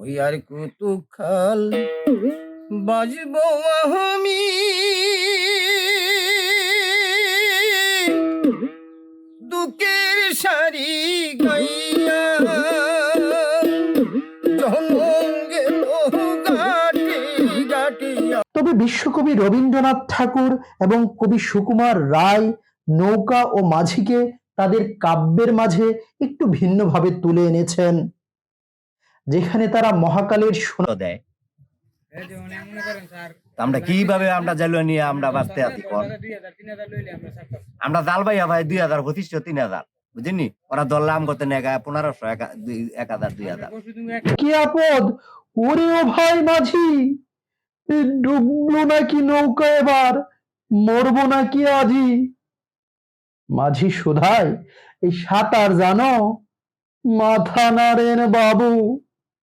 ওই আর কুতুখাল বাজব আমি। দুঃখের সারি গাইয়া তবে বিশ্বকবি রবীন্দ্রনাথ ঠাকুর এবং কবি সুকুমার রায় নৌকা ও মাঝিকে তাদের কাব্যের মাঝে একটু ভিন্নভাবে তুলে এনেছেন। যেখানে তারা মহাকালের সোনা দেয়। আমরা কীভাবে আমরা জালুয়া নিয়ে আমরা বাঁচতে আছি আমরা জাল ভাইয়া ভাই দুই হাজার পঁচিশশো তিন হাজার বুঝিনি? ওরা দরলাম করতে নেগা পনেরোশো এক হাজার দুই হাজার কি আপদ? ওরে ও ভাই মাঝি! ডুবলো নাকি নৌকা এবার মরবো নাকি আজি? মাঝি শোধায় এই সাঁতার জানো? মাথা নাড়েন বাবু।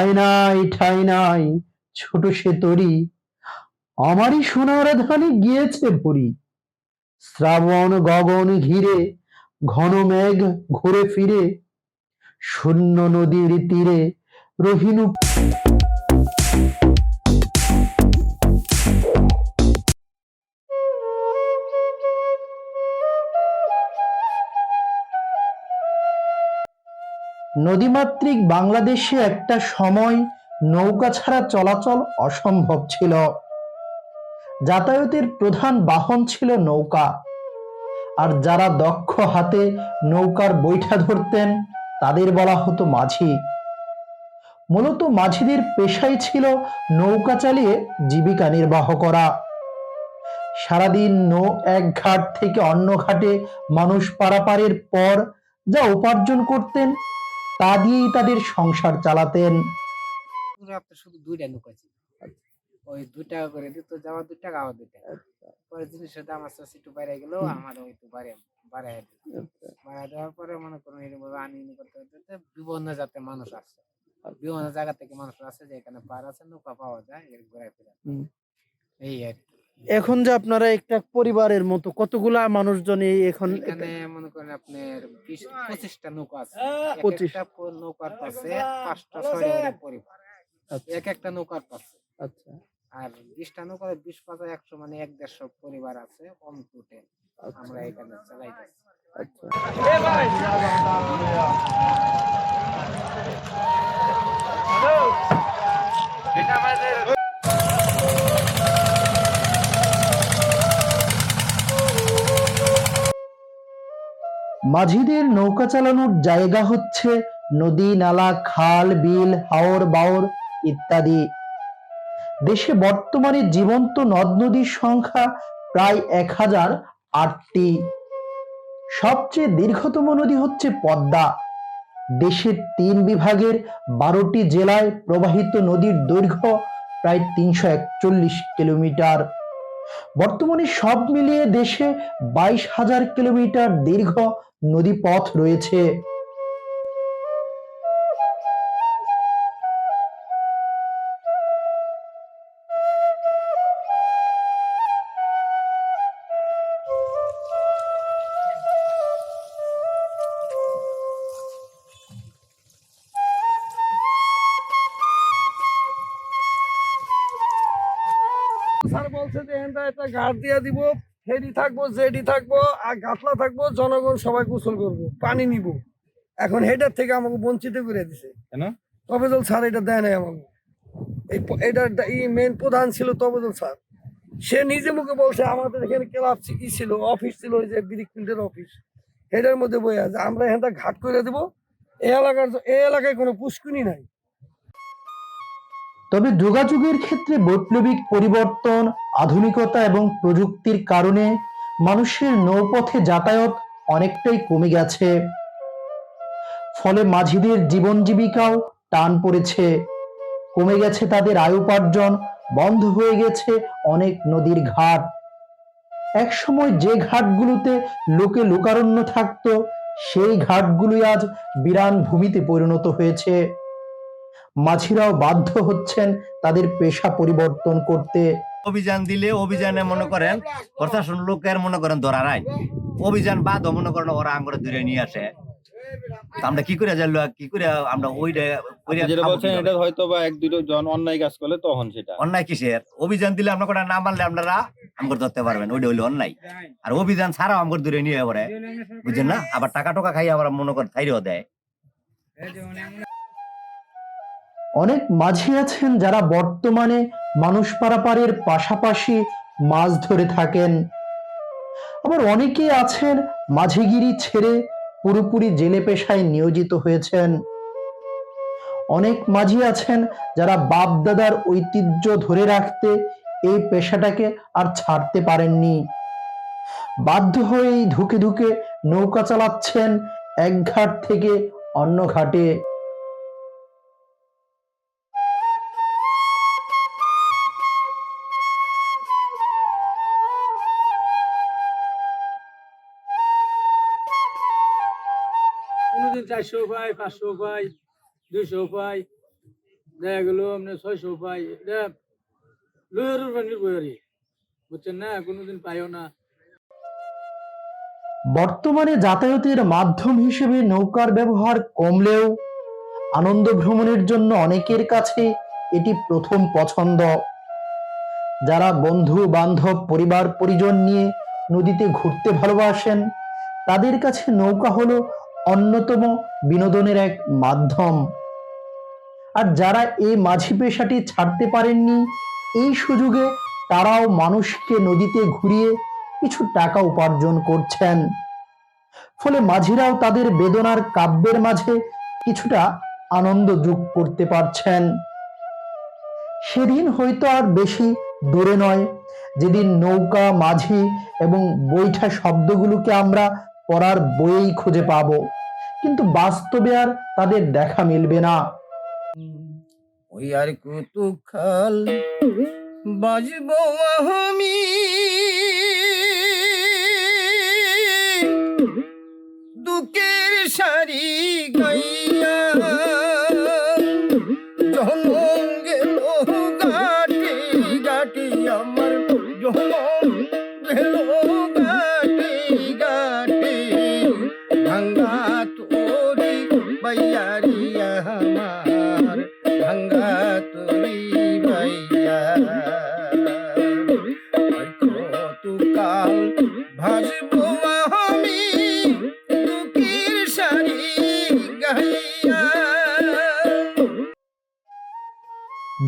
ঠাই নাই ঠাই নাই, ছোট সে তরি। আমারই সোনার ধানে গিয়েছে ভরি। শ্রাবণ গগন ঘিরে, ঘন মেঘ ঘুরে ফিরে, শূন্য নদীর তীরে রহিনু নদীমাতৃক বাংলাদেশে একটা সময় নৌকা ছাড়া চলাচল অসম্ভব ছিল। যাতায়াতের প্রধান বাহন ছিল নৌকা। আর যারা দক্ষ হাতে নৌকার বৈঠা ধরতেন, তাদের বলা হতো মাঝি। মূলত মাঝিদের পেশাই ছিল নৌকা চালিয়ে জীবিকা নির্বাহ করা। সারাদিন নৌ এক ঘাট থেকে অন্য ঘাটে মানুষ পারাপারের পর যা উপার্জন করতেন তা দিয়েই তাদের সংসার চালাতেন। শুধু দুইটা নৌকা ছিল ওই দু টাকা করে দিত যাওয়া দু টাকা আমার দু টাকা পরে জিনিসের দাম আস্তে আস্তে একটু বাইরে গেল আমার ওই তো বাড়ে বাড়াই বাড়াই দেওয়ার পরে মনে করুন এরকম আনি নি করতে করতে বিভিন্ন জাতের মানুষ আসছে। বিভিন্ন জায়গা থেকে মানুষ আসে যে এখানে পার আছে নৌকা পাওয়া যায় এর ঘুরাই ফেরা এই আর কি। এখন যে আপনারা একটা পরিবারের মতো কতগুলা মানুষজন এখন এখানে মনে করেন আপনার বিশ পঁচিশটা নৌকা আছে। এক 25 নৌকার পাশে পাঁচটা করে পরিবার। আচ্ছা। এক একটা নৌকার পাশে আচ্ছা। আর বিশটা নৌকা বিশ পাঁচা একশো মানে এক দেড়শো পরিবার আছে অন্ততে আমরা এখানে চালাইতেছি আচ্ছা। মাঝিদের নৌকা চালানোর জায়গা হচ্ছে নদী, নালা, খাল, বিল, হাওর, বাওর ইত্যাদি। দেশে বর্তমানে জীবন্ত নদ নদীর সংখ্যা প্রায় এক হাজার আটটি। সবচেয়ে দীর্ঘতম নদী হচ্ছে পদ্মা। দেশের তিন বিভাগের বারোটি জেলায় প্রবাহিত নদীর দৈর্ঘ্য প্রায় তিনশো একচল্লিশ কিলোমিটার। বর্তমানে সব মিলিয়ে দেশে বাইশ হাজার কিলোমিটার দীর্ঘ নদীপথ রয়েছে। বলছে যে এখানটা একটা ঘাট দিয়ে দিব ফেরি থাকব জেডি থাকব আর গাফলা থাকব জনগণ সবাই গোসল করব পানি নিব। এখন হেডার থেকে আমাকে বঞ্চিত করে দিছে। কেন? তবেদল স্যার এটা দেয় নাই আমাকে। এই এটার দা- এই মেন প্রধান ছিল তবেদল স্যার। সে নিজে মুখে বলছে আমাদের এখানে ক্লাব ই ছিল অফিস ছিল ওই যে ব্রিক ফিল্ডের অফিস। হেডার মধ্যে বই আছে আমরা এখানটা ঘাট করে দিব এই এলাকার এই এলাকায় কোনো পুষ্কুনি নাই। তবে যোগাযোগের ক্ষেত্রে বৈপ্লবিক পরিবর্তন, আধুনিকতা এবং প্রযুক্তির কারণে মানুষের নৌপথে যাতায়াত অনেকটাই কমে গেছে। ফলে মাঝিদের জীবন জীবিকাও টান পড়েছে। কমে গেছে তাদের আয় উপার্জন, বন্ধ হয়ে গেছে অনেক নদীর ঘাট। একসময় যে ঘাটগুলোতে লোকে লোকারণ্য থাকতো, সেই ঘাটগুলোই আজ বিরান ভূমিতে পরিণত হয়েছে। মাঝিরাও বাধ্য হচ্ছেন তাদের পেশা পরিবর্তন করতে। অভিযান দিলে অভিযানে মনে করেন প্রশাসন লোকের মনে করেন ধরা নাই। অভিযান বাদ মনে করেন ওরা আঙ্গুরে ধরে নিয়ে আসে। আমরা কি করে জানলো? কি করে আমরা যেটা বলছেন এটা হয়তো বা এক দুটো জন অন্যায় কাজ করলে তখন সেটা। অন্যায় কিসের? অভিযান দিলে আমরা কোটা না মানলে আপনারা আমগর ধরতে পারবেন ওইটা হইল অন্যায়। আর অভিযান ছাড়াও আমগর ধরে নিয়ে পরে বুঝছেন না? আবার টাকা টাকা খাই আবার মনে করেন থাইরেও দেয়। অনেক মাঝি আছেন যারা বর্তমানে মানুষ পারাপারের পাশাপাশি মাছ ধরে থাকেন। আবার অনেকে আছেন মাঝিগিরি ছেড়ে পুরোপুরি জেলে পেশায় নিয়োজিত হয়েছেন। অনেক মাঝি আছেন যারা বাপ দাদার ঐতিহ্য ধরে রাখতে এই পেশাটাকে আর ছাড়তে পারেননি। বাধ্য হয়েই ধুকে ধুকে নৌকা চালাচ্ছেন এক ঘাট থেকে অন্য ঘাটে। চারশো পাই পাঁচশো পাই দুইশো পাই দেখা গেল আপনার ছয়শো পাই বুঝছেন না? কোনোদিন পাইও না। বর্তমানে যাতায়াতের মাধ্যম হিসেবে নৌকার ব্যবহার কমলেও আনন্দ ভ্রমণের জন্য অনেকের কাছে এটি প্রথম পছন্দ। যারা বন্ধু, বান্ধব, পরিবার, পরিজন নিয়ে নদীতে ঘুরতে ভালোবাসেন, তাদের কাছে নৌকা হলো অন্যতম বিনোদনের এক মাধ্যম। আর যারা এই মাঝি পেশাটি ছাড়তে পারেননি, এই সুযোগে তারাও মানুষকে নদীতে ঘুরিয়ে কিছু টাকা উপার্জন করছেন। ফলে মাঝিরাও তাদের বেদনার কাব্যের মাঝে কিছুটা আনন্দ যোগ করতে পারছেন। সেদিন হয়তো আর বেশি দূরে নয়, যেদিন নৌকা, মাঝি এবং বৈঠা শব্দগুলোকে আমরা পড়ার বই খুঁজে পাব। কিন্তু বাস্তবে আর তাদের দেখা মিলবে না। ওই আর কত খাল বাজবো আমি?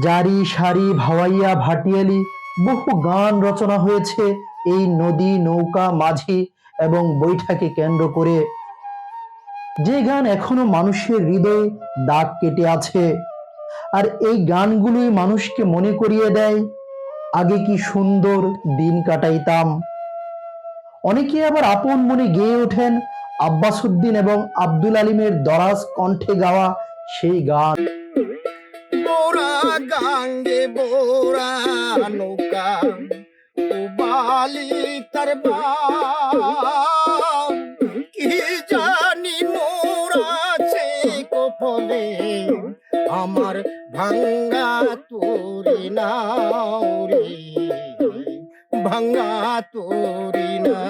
জারি সারি ভাওয়াইয়া ভাটিয়ালি, বহু গান রচনা হয়েছে এই নদী নৌকা মাঝি এবং বৈঠাকে কেন্দ্র করে। যে গান এখনও মানুষের হৃদয়ে দাগ কেটে আছে। আর এই গানগুলোই মানুষকে মনে করিয়ে দেয়, আগে কি সুন্দর দিন কাটাইতাম। অনেকে আবার আপন মনে গেয়ে ওঠেন আব্বাসুদ্দিন এবং আব্দুল আলিমের দরাজ কণ্ঠে গাওয়া সেই গান। গাঙ্গে বোরা নৌকা বালি তার। কি জানি মোরাছে কপলে, আমার ভাঙ্গা তোরি নাও ভাঙ্গা তোরি না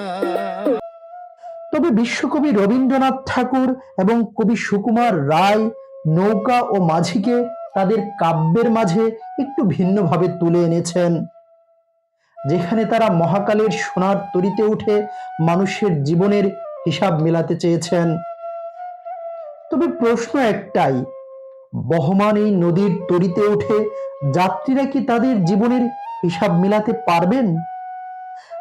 তবে বিশ্বকবি রবীন্দ্রনাথ ঠাকুর এবং কবি সুকুমার রায় নৌকা ও মাঝিকে তাদের কাব্যের মাঝে একটু ভিন্নভাবে তুলে এনেছেন। যেখানে তারা মহাকালের সোনার তরিতে উঠে মানুষের জীবনের হিসাব মেলাতে চেয়েছেন। তবে প্রশ্ন একটাই, বহমান এই নদীর তরিতে উঠে যাত্রীরা কি তাদের জীবনের হিসাব মেলাতে পারবেন?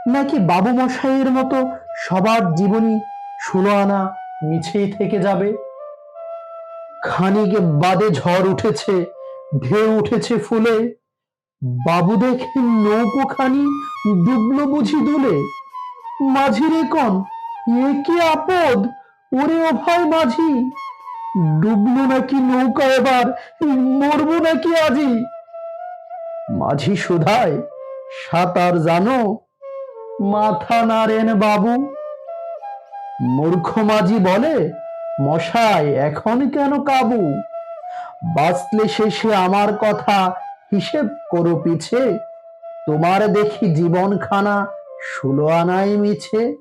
নাকি বাবু মশাইয়ের মতো সবার জীবনী ষোলো আনা মিছেই থেকে যাবে? খানিক বাদে ঝড় উঠেছে, ঢেউ উঠেছে ফুলে। বাবু দেখে নৌকো খানি ডুবলো বুঝি দুলে। মাঝি রে কন, এ কি আপদ? ওরে ও ভাই মাঝি। ডুবলো নাকি নৌকা এবার, মরবো নাকি আজি? মাঝি সুধায় সাঁতার জানো, মাথা নাড়েন বাবু। মূর্খ মাঝি বলে মশাই, এখন কেন কাবু? বাঁচলে শেষে আমার কথা হিসেব করো পিছে। তোমার দেখি জীবনখানা ষোলো আনাই মিছে।